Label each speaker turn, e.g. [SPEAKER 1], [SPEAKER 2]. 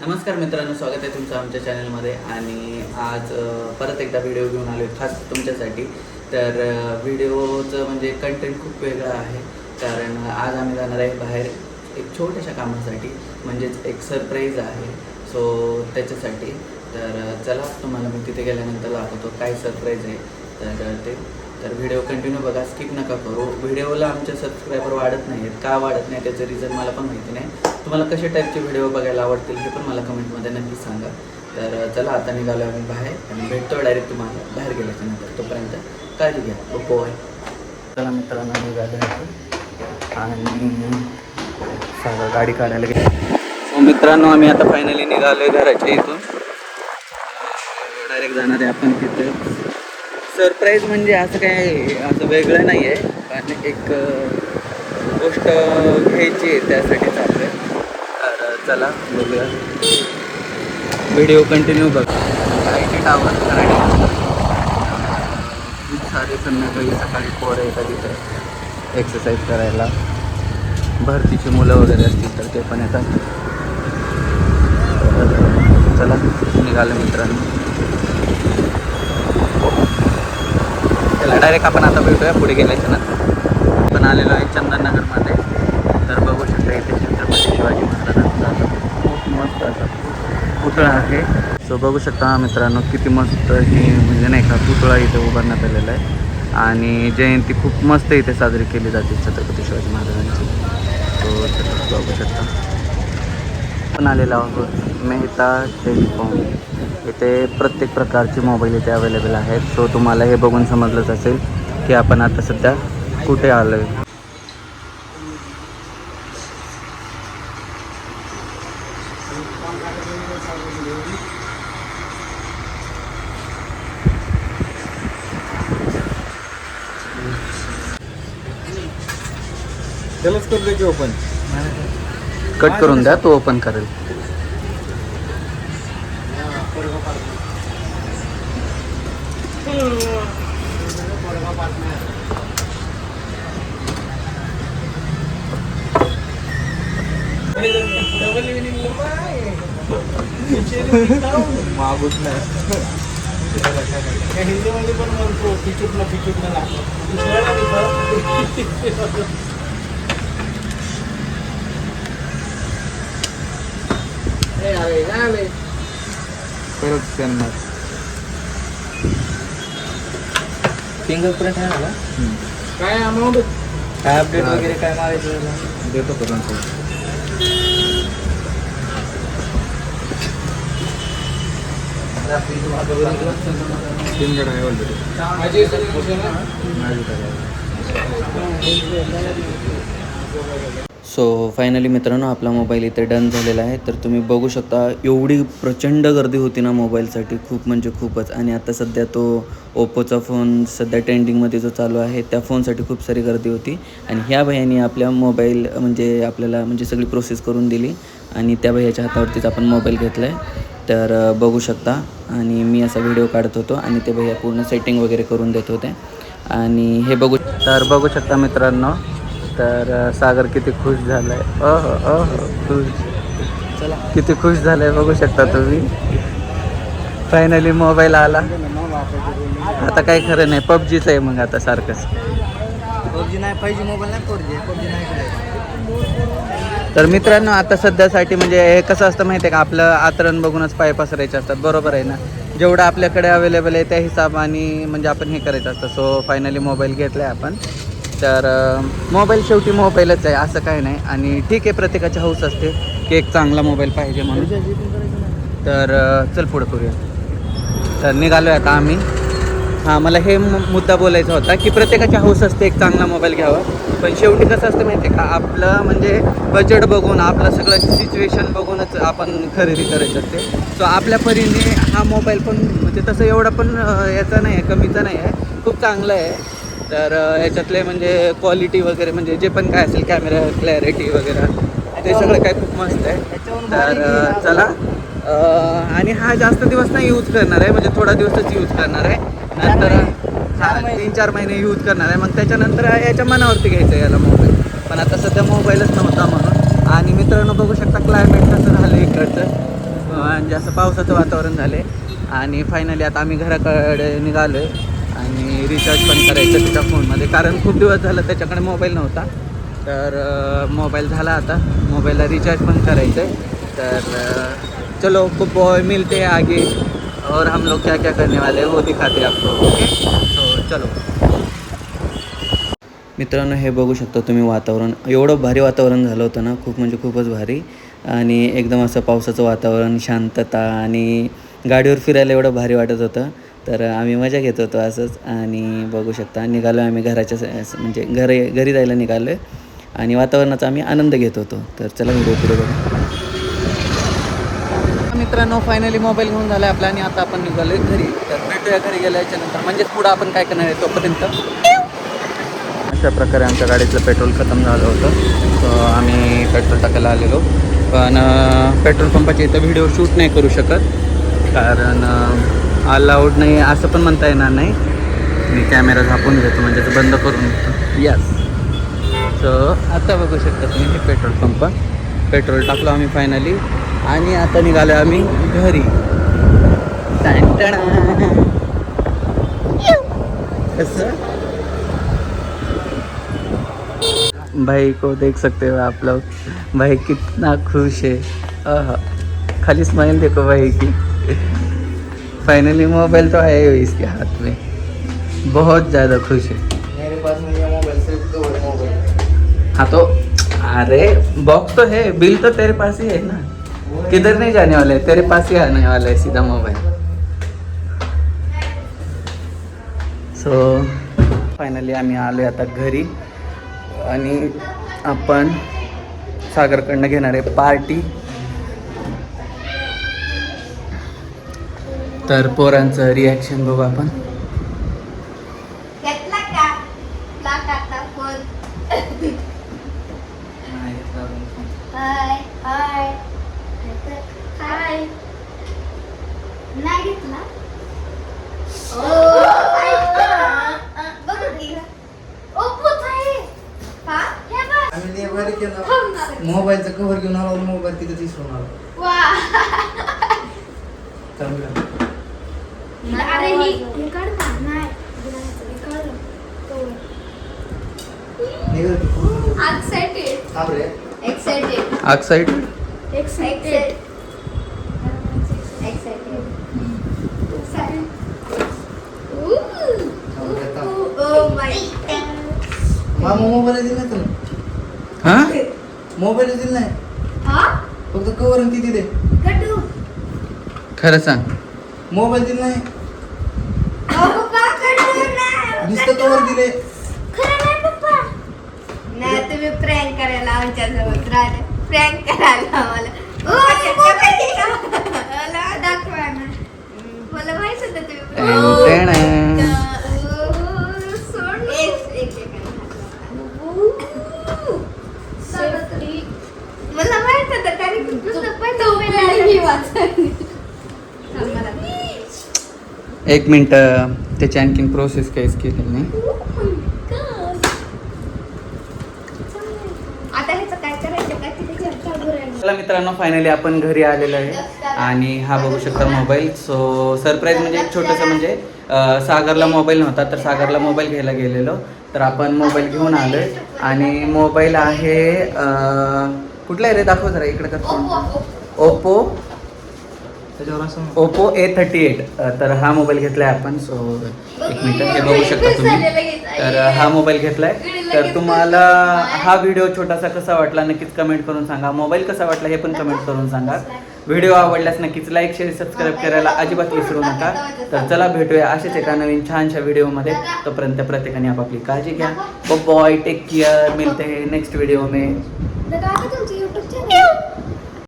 [SPEAKER 1] नमस्कार मित्रांनो स्वागत आहे तुमचं आमच्या चॅनलमध्ये. आणि आज परत एकदा व्हिडिओ घेऊन आलो खास तुमच्यासाठी. तर व्हिडिओचं म्हणजे कंटेंट खूप वेगळं आहे. कारण आज आम्ही जाणार आहे बाहेर एक छोट्याशा कामासाठी. म्हणजेच एक सरप्राईज आहे. सो त्याच्यासाठी. तर चला तुम्हाला मी तिथे गेल्यानंतर दाखवतो काय सरप्राईज आहे. तर ते. तर व्हिडिओ कंटिन्यू बघा स्किप नका करू. व्हिडिओला आमचे सबस्क्रायबर वाढत नाही आहेत का वाढत नाही त्याचं रिझन मला पण माहिती नाही. तुम्हाला कशा टाईपचे व्हिडिओ बघायला आवडतील हे पण मला कमेंटमध्ये नक्की सांगा. तर चला आता निघालो आम्ही बाहेर आणि भेटतो डायरेक्ट तुम्हाला. बाहेर गेल्याच्यानंतर तोपर्यंत काळजी घ्या. Oh बॉय चला मित्रांनो निघालो आणि सांगा गाडी काढायला गेलो. सो मित्रांनो आम्ही आता फायनली निघालो आहे घराच्या इथून. डायरेक्ट जाणार आहे आपण तिथं. सरप्राईज म्हणजे असं काय असं वेगळं नाही आहे पण एक गोष्ट घ्यायची आहे त्यासाठी चालू बघूया. व्हिडिओ कंटिन्यू बघ आय टी टावर कराडी खूप सारे संध्याकाळी सकाळी पोरं येतात तिथं एक्सरसाइज करायला. भरतीची मुलं वगैरे असतील तर ते पण येतात. चला निघालं मित्रांनो. चला डायरेक्ट आपण आता भेटूया पुढे गेल्याच्यानंतर. आपण आलेलो आहे चंदननगरमध्ये. तर बघू शकता इथे छत्रपती शिवाजी महाराजांचा खूप मस्त असा पुतळा आहे. सो बघू शकता मित्रांनो किती मस्त ही म्हणजे नाही का पुतळा इथे उभारण्यात आलेला आहे. आणि जयंती खूप मस्त इथे साजरी केली जाते छत्रपती शिवाजी महाराजांची. सो बघू शकता. पण आलेला आहोत मेहता टेलिकॉम इथे प्रत्येक प्रकारचे मोबाईल इथे अवेलेबल आहेत. सो तुम्हाला हे बघून समजलंच असेल की आपण आता सध्या कुठे आलो आहे
[SPEAKER 2] त्यालाच करतोय की ओपन
[SPEAKER 1] कट करून द्या तो ओपन करेल.
[SPEAKER 2] मागूच नाही. हिंदीमध्ये पण म्हणतो पिचूट ना पिचूट ना परत स्कॅन मार
[SPEAKER 1] फिंगरप्रिंट आहे ना
[SPEAKER 2] काय अमाऊंट
[SPEAKER 1] काय अपडेट वगैरे काय मारायचं
[SPEAKER 2] देतो करून गड आहे ऑलरेडी माझी
[SPEAKER 1] सो फायनली मित्रांनो आपला मोबाईल इथे डन झालेला आहे. तर तुम्ही बघू शकता एवढी प्रचंड गर्दी होती ना मोबाईलसाठी खूप म्हणजे खूपच. आणि आता सध्या तो ओप्पोचा फोन सध्या ट्रेंडिंगमध्ये जो चालू आहे त्या फोनसाठी खूप सारी गर्दी होती. आणि ह्या भैयानी आपल्या मोबाईल म्हणजे आपल्याला म्हणजे सगळी प्रोसेस करून दिली. आणि त्या भैयाच्या हातावरतीच आपण मोबाईल घेतला आहे तर बघू शकता. आणि मी असा व्हिडिओ काढत होतो आणि ते भैया पूर्ण सेटिंग वगैरे करून देत होते. आणि हे बघू तर बघू शकता मित्रांनो तर सागर किती खुश झाला आहे अह अह खुश. किती खुश झालं आहे बघू शकता तुम्ही. फायनली मोबाईल आला. आता काही खरं नाही पबजीचं आहे मग आता सारखंच.
[SPEAKER 2] पबजी नाही पाहिजे मोबाईल नाही पबजी
[SPEAKER 1] तर मित्रांनो आता सध्यासाठी म्हणजे हे कसं असतं माहिती आहे का? आपलं आतरण बघूनच पाय पसरायचे असतात. बरोबर आहे ना? जेवढं आपल्याकडे अवेलेबल आहे त्या हिशोबाने म्हणजे आपण हे करायचं असतं. सो फायनली मोबाईल घेतला आहे आपण. तर मोबाईल शेवटी मोबाईलच आहे असं काही नाही. आणि ठीक आहे प्रत्येकाची हौस असते की एक चांगला मोबाईल पाहिजे म्हणून. तर चल पुढं करूया. तर निघालो आहे आता आम्ही. हां मला हे मुद्दा बोलायचा होता की प्रत्येकाची हौस असते एक चांगला मोबाईल घ्यावा. पण शेवटी कसं असतं माहिती आहे का आपलं म्हणजे बजेट बघून आपलं सगळं सिच्युएशन बघूनच आपण खरेदी करायची असते. सो आपल्या परीने हा मोबाईल पण म्हणजे तसं एवढा पण याचा नाही आहे कमीचा नाही आहे खूप चांगला आहे. तर याच्यातले म्हणजे क्वालिटी वगैरे म्हणजे जे पण काय असेल कॅमेरा क्लॅरिटी वगैरे ते सगळं काय खूप मस्त आहे. तर चला. आणि हा जास्त दिवस नाही यूज करणार आहे म्हणजे थोडा दिवसच यूज करणार आहे. नंतर हा तीन चार महिने. यूज करणार आहे. मग त्याच्यानंतर याच्या मनावरती घ्यायचं आहे याला मोबाईल पण आता सध्या मोबाईलच नव्हता म्हणून. आणि मित्रांनो बघू शकता क्लायमेट कसं झालं इकडचं. म्हणजे असं पावसाचं वातावरण झालं आहे आणि फायनली आता आम्ही घराकडे निघालो आहे आणि रिचार्ज पण करायचं त्याच्या फोनमध्ये. कारण खूप दिवस झालं त्याच्याकडे मोबाईल नव्हता. तर मोबाईल झाला आता. मोबाईलला रिचार्ज पण करायचं आहे तर चलो खूप बॉय मिलते आगे. और हम लोग क्या क्या करने वाले हो वो दिखाते आपको. ओके तो चलो. मित्रांनो हे बघू शकता तुम्ही वातावरण. एवढं भारी वातावरण झालं होतं ना. खूप म्हणजे खूपच भारी. आणि एकदम असं पावसाचं वातावरण शांतता आणि गाडीवर फिरायला एवढं भारी वाटत होतं. तर आम्ही मजा घेत होतो असंच आणि बघू शकता. निघालो आम्ही घराच्या स- म्हणजे घरी घरी जायला निघालो आहे आणि वातावरणाचा आम्ही आनंद घेत होतो. तर चला व्हिडिओ पुढे बघा. मित्रांनो फायनली मोबाईल घेऊन झाला आपला आणि आता आपण निघालो घरी. तर भेटूया घरी गेल्याच्यानंतर. म्हणजेच पुढं आपण काय करणार आहे तोपर्यंत? अशा प्रकारे आमच्या गाडीतलं पेट्रोल खतम झालं होतं. तर आम्ही पेट्रोल टाकायला आलेलो. पण पेट्रोल पंपाच्या इथं व्हिडिओ शूट नाही करू शकत. कारण अलाउड नाही असं पण म्हणता येणार नाही. मी कॅमेरा झापून घेतो म्हणजे ते बंद करून घेतो. यस सो आता बघू शकता तुम्ही हे पेट्रोल पंप पेट्रोल टाकलो आम्ही फायनली आणि आता निघालो आम्ही घरी. कसं? भाई को देख सकते हो आप लोग. भाई कितना खुश है. खाली स्माइल देखो भाई की. फाइनली मोबाइल तो आया ही इसके हाथ में। बहुत ज़्यादा खुश है।
[SPEAKER 2] मेरे पास नहीं है मोबाइल सिर्फ कवर मोबाइल
[SPEAKER 1] हाँ तो अरे बॉक्स तो है बिल तो तेरे पास ही है ना। किधर नहीं जाने वाला है तेरे पास ही आने वाला है सीधा मोबाइल सो फायनली आम्ही आलो आता घरी आणि आपण सागरकडनं घेणार आहे पार्टी तर पोरांचं रिॲक्शन बघू आपण
[SPEAKER 3] घेतला का लाटाचा फोन हाय हाय हाय नाही घेतला बघ की ओप्पोच आहे हा हे बघ
[SPEAKER 2] आम्ही लय भारी केलं.
[SPEAKER 3] थांबणार.
[SPEAKER 2] मोबाईलचं कव्हर घेऊन आलो मोबाईल तिथे दिसून आलो.
[SPEAKER 3] अरे ही हे काढ ना. नाही हे. Oh
[SPEAKER 2] मोबाईल दिला नाही तुला?
[SPEAKER 1] हां?
[SPEAKER 2] मोबाईल दिला नाही.
[SPEAKER 3] हा?
[SPEAKER 2] फक्त कवर ती दिले.
[SPEAKER 3] गड्डू.
[SPEAKER 1] खरं सांग.
[SPEAKER 2] मोबाईल दिला नाही. कवर दिले.
[SPEAKER 3] खरं नाही, पप्पा. नाही तुम्ही प्रँक करायला आमच्यासोबत राहिले. प्रँक करायला आम्हाला. दाखवा ना. मला माहीत होतं तुम्ही
[SPEAKER 1] टॅन, टॅन.
[SPEAKER 3] ओ, सोड. एक- एक second. मला माहीत होतं कारण की पुस्तक पहिलं पहिलं थांब मला.
[SPEAKER 1] एक मिनिट त्याची आणखीन प्रोसेस काहीच केलेली नाही. चला मित्रांनो फायनली आपण घरी आलेलो आहे. आणि हा बघू शकता मोबाईल सो सरप्राईज म्हणजे एक छोटंसं म्हणजे सागरला मोबाईल नव्हता तर सागरला मोबाईल घ्यायला गेलेलो. तर आपण मोबाईल घेऊन आलोय. आणि मोबाईल आहे कुठला आहे रे? दाखव जरा इकडे कर. ओप्पो
[SPEAKER 2] त्याच्यावर असं
[SPEAKER 1] ओप्पो ए थर्टी एट तर हा मोबाईल घेतलाय आपण. सो एक मिनिट हे बघू शकता तुम्ही. तर हा मोबाईल घेतलाय. तर तुम्हाला हा व्हिडिओ छोटासा कसा वाटला नक्कीच कमेंट करून सांगा. मोबाईल कसा वाटला हे पण कमेंट करून सांगा. व्हिडिओ आवडल्यास नक्कीच लाईक शेअर सबस्क्राईब करायला अजिबात विसरू नका. तर चला भेटूया असेच एका नवीन छानशा व्हिडिओमध्ये तोपर्यंत प्रत्येकाने आपापली काळजी घ्या. बॉय टेक केअर मिळते नेक्स्ट व्हिडिओ में.